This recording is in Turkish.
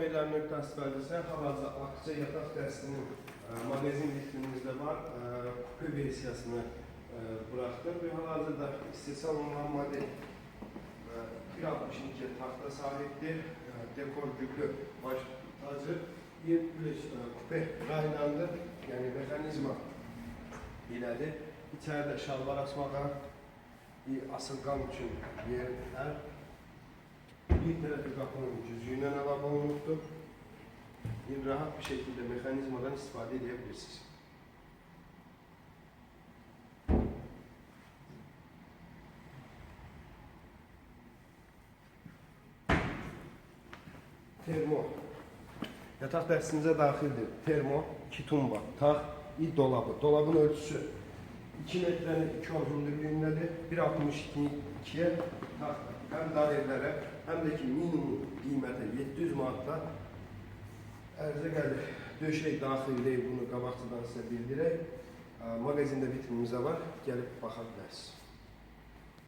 Beyler nokta istifadesi havaza akça yatak destinin e, magazin vitrinimizde var. E, kupe versiyasını e, bıraktık ve hazırda istesal olan model e, 1.62 tahta sahiptir. E, dekor yüklü baş tacı bir güneş e, kupe raylandı. Yani mekanizma ileri. İçeride şalvar asmağa bir asılgan için yer her bir tarafı kapının cüzüğünden alama unuttum. Bir rahat bir şekilde mekanizmadan istifade edebilirsiniz. Termo. Yatak dersinize dahildir. Termo, iki tumba, tak, bir dolabı. Dolabın ölçüsü 2 metrenin 2 hündürlüğündedir. 1.62'ye tak. Hem dairelere hem de ki minimum kıymeti 700 manatla Ərzə gəlir. Döşək daxil deyil, bunu qabaqcadan sizə bildirək. Ə, Mağazində vitrinimizdə var, gəlib baxa.